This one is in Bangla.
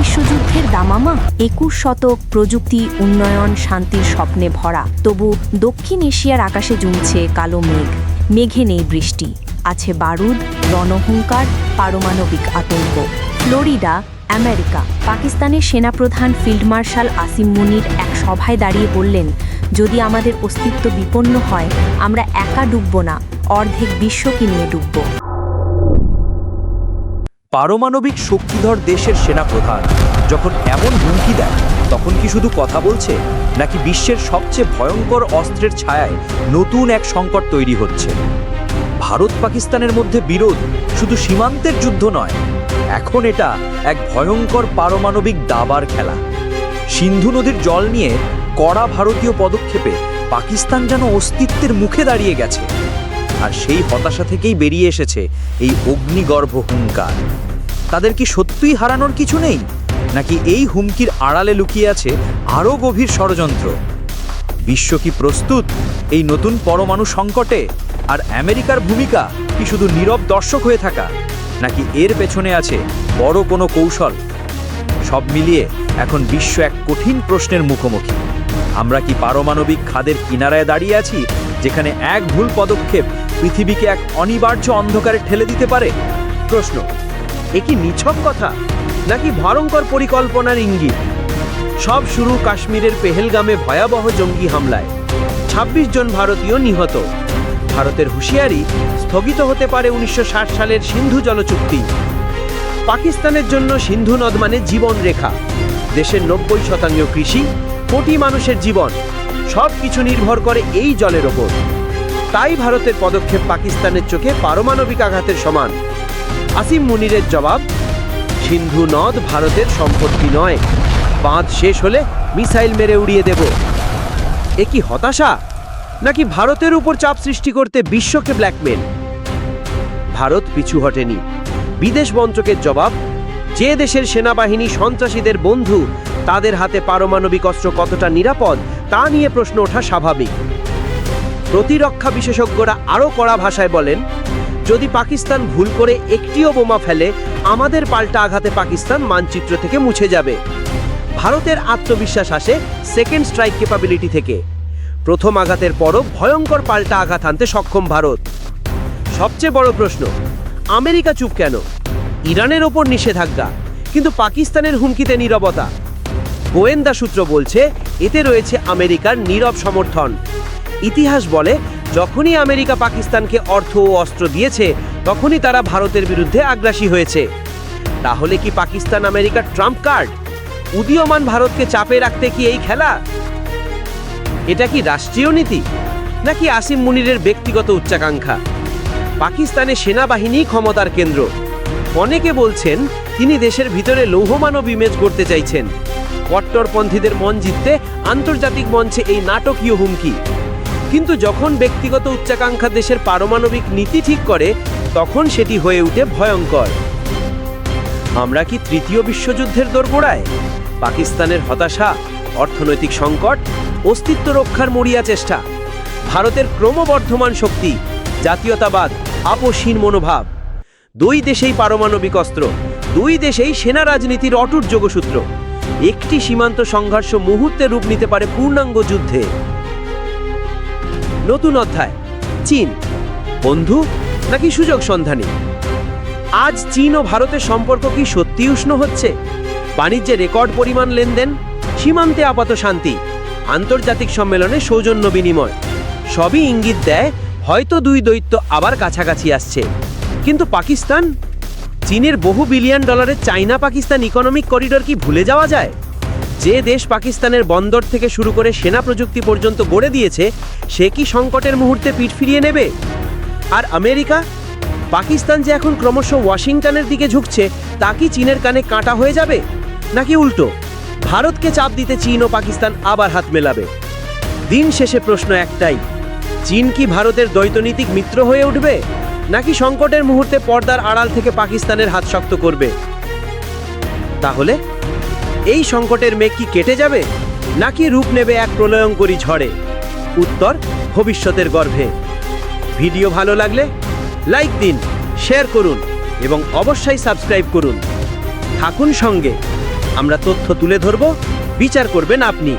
বিশ্বযুদ্ধের দামামা। একুশ শতক প্রযুক্তি, উন্নয়ন, শান্তির স্বপ্নে ভরা। তবু দক্ষিণ এশিয়ার আকাশে জমছে কালো মেঘ। মেঘে নেই বৃষ্টি। আছে বারুদ, রণহুঙ্কার, পারমাণবিক আতঙ্ক। Florida, America. পাকিস্তানের সেনাপ্রধান ফিল্ড মার্শাল আসিম মুনির এক সভায় দাঁড়িয়ে বললেন, যদি আমাদের অস্তিত্ব বিপন্ন হয়, আমরা একা ডুবব না। অর্ধেক বিশ্বকে নিয়ে ডুবব। পারমাণবিক শক্তিধর দেশের সেনাপ্রধান। যখন এমন হুমকি দেয়, তখন কি শুধু কথা বলছে, নাকি বিশ্বের সবচেয়ে ভয়ঙ্কর অস্ত্রের ছায়ায় নতুন এক সংকট তৈরি হচ্ছে? ভারত পাকিস্তানের মধ্যে বিরোধ শুধু সীমান্তের যুদ্ধ নয়, এখন এটা এক ভয়ঙ্কর পারমাণবিক দাবার খেলা। সিন্ধু নদীর জল নিয়ে কড়া ভারতীয় পদক্ষেপে পাকিস্তান যেন অস্তিত্বের মুখে দাঁড়িয়ে গেছে। আর সেই হতাশা থেকেই বেরিয়ে এসেছে এই অগ্নিগর্ভ হুঙ্কার। তাদের কি সত্যিই হারানোর কিছু নেই? নাকি এই হুমকির আড়ালে লুকিয়ে আছে আরও গভীর ষড়যন্ত্র? বিশ্ব কি প্রস্তুত এই নতুন পরমাণু সংকটে? আর আমেরিকার ভূমিকা কি শুধু নীরব দর্শক হয়ে থাকা? নাকি এর পেছনে আছে বড় কোনো কৌশল? সব মিলিয়ে এখন বিশ্ব এক কঠিন প্রশ্নের মুখোমুখি। আমরা কি পারমাণবিক খাদের কিনারায় দাঁড়িয়ে আছি যেখানে এক ভুল পদক্ষেপ পৃথিবীকে এক অনিবার্য অন্ধকারে ঠেলে দিতে পারে? প্রশ্ন, এ কি নিছক কথা? নাকি ভয়ঙ্কর পরিকল্পনার ইঙ্গিত? সব শুরু কাশ্মীরের পেহেলগামে ভয়াবহ জঙ্গি হামলায়। ২৬ জন ভারতীয় নিহত। ভারতের হুঁশিয়ারি, স্থগিত হতে পারে উনিশশো ষাট সালের সিন্ধু জলচুক্তি। পাকিস্তানের জন্য সিন্ধু নদ মানে জীবন রেখা। দেশের নব্বই শতাংশ কৃষি, কোটি মানুষের জীবন। সব কিছু নির্ভর করে এই জলের ওপর। তাই ভারতের পদক্ষেপ পাকিস্তানের চোখে পারমাণবিক আঘাতের সমান। আসিম মুনিরের জবাব, সিন্ধু নদ ভারতের সম্পত্তি নয়। বাঁধ শেষ হলে মিসাইল মেরে উড়িয়ে দেব। এ কি হতাশা? নাকি ভারতের উপর চাপ সৃষ্টি করতে বিশ্বকে ব্ল্যাকমেল? ভারত পিছু হটেনি। বিদেশ মন্ত্রকের জবাব, যে দেশের সেনাবাহিনী সন্ত্রাসীদের বন্ধু, তাদের হাতে পারমাণবিক অস্ত্র কতটা নিরাপদ, তা নিয়ে প্রশ্ন ওঠা স্বাভাবিক। প্রতিরক্ষা বিশেষজ্ঞরা আরও কড়া ভাষায় বলেন, যদি পাকিস্তান ভুল করে একটিও বোমা ফেলে, আমাদের পাল্টা আঘাতে পাকিস্তান মানচিত্র থেকে মুছে যাবে। ভারতের আত্মবিশ্বাস আসে সেকেন্ড স্ট্রাইক ক্যাপাবিলিটি থেকে। প্রথম আঘাতের পরও ভয়ঙ্কর পাল্টা আঘাত আনতে সক্ষম ভারত। সবচেয়ে বড় প্রশ্ন, আমেরিকা চুপ কেন? ইরানের ওপর নিষেধাজ্ঞা, কিন্তু পাকিস্তানের হুমকিতে নীরবতা। গোয়েন্দা সূত্র বলছে, এতে রয়েছে আমেরিকার নীরব সমর্থন। ইতিহাস বলে, যখনই আমেরিকা পাকিস্তানকে অর্থ ও অস্ত্র দিয়েছে, তখনই তারা ভারতের বিরুদ্ধে আগ্রাসী হয়েছে। তাহলে কি পাকিস্তান আমেরিকার ট্রাম্প কার্ড? উদীয়মান ভারতকে চাপে রাখতে কি এই খেলা? এটা কি রাষ্ট্রীয় নীতি? নাকি আসিম মুনিরের ব্যক্তিগত উচ্চাকাঙ্ক্ষা? পাকিস্তানের সেনাবাহিনী ক্ষমতার কেন্দ্র। অনেকে বলছেন, তিনি দেশের ভিতরে লৌহমানব ইমেজ করতে চাইছেন। কট্টরপন্থীদের মন জিততে আন্তর্জাতিক মঞ্চে এই নাটকীয় হুমকি। কিন্তু যখন ব্যক্তিগত উচ্চাকাঙ্ক্ষা দেশের পারমাণবিক নীতি ঠিক করে, তখন সেটি হয়ে উঠে ভয়ঙ্কর। আমরা কি তৃতীয় বিশ্বযুদ্ধের দোরগোড়ায়? পাকিস্তানের হতাশা, অর্থনৈতিক সংকট, অস্তিত্ব রক্ষার মরিয়া চেষ্টা, ভারতের ক্রমবর্ধমান শক্তি, জাতীয়তাবাদ, আপোষহীন মনোভাব, দুই দেশেই পারমাণবিক অস্ত্র, দুই দেশেই সেনা রাজনীতির অটুট যোগসূত্র, একটি সীমান্ত সংঘর্ষ মুহূর্তে রূপ নিতে পারে পূর্ণাঙ্গ যুদ্ধে। নতুন অধ্যায়। চীন। বন্ধু, নাকি সুযোগ সন্ধানী? আজ চীন ও ভারতের সম্পর্ক কি সত্যি উষ্ণ হচ্ছে? বাণিজ্যে রেকর্ড পরিমাণ লেনদেন? সীমান্তে আপাত শান্তি? আন্তর্জাতিক সম্মেলনে সৌজন্য বিনিময়? সবই ইঙ্গিত দেয়, হয়তো দুই দৈত্য আবার কাছাকাছি আসছে। কিন্তু পাকিস্তান? চীনের বহু বিলিয়ন ডলারের চাইনা পাকিস্তান ইকোনমিক করিডোর কি ভুলে যাওয়া যায়? যে দেশ পাকিস্তানের বন্দর থেকে শুরু করে সেনা প্রযুক্তি পর্যন্ত গড়ে দিয়েছে, সে কি সংকটের মুহূর্তে পিঠ ফিরিয়ে নেবে? আর আমেরিকা? পাকিস্তান যে এখন ক্রমশ ওয়াশিংটনের দিকে ঝুঁকছে, তা কি চীনের কানে কাঁটা হয়ে যাবে? নাকি উল্টো? ভারতকে চাপ দিতে চীন ও পাকিস্তান আবার হাত মেলাবে। দিন শেষে প্রশ্ন একটাই, চীন কি ভারতের দ্বৈতনীতিক মিত্র হয়ে উঠবে? নাকি সংকটের মুহূর্তে পর্দার আড়াল থেকে পাকিস্তানের হাত শক্ত করবে? তাহলে এই সংকটের মেঘ কি কেটে যাবে? নাকি রূপ নেবে এক প্রলয়ঙ্করী ঝড়ে? উত্তর, ভবিষ্যতের গর্ভে। ভিডিও ভালো লাগলে লাইক দিন, শেয়ার করুন এবং অবশ্যই সাবস্ক্রাইব করুন। থাকুন সঙ্গে। আমরা তথ্য তুলে ধরব, বিচার করবেন আপনি।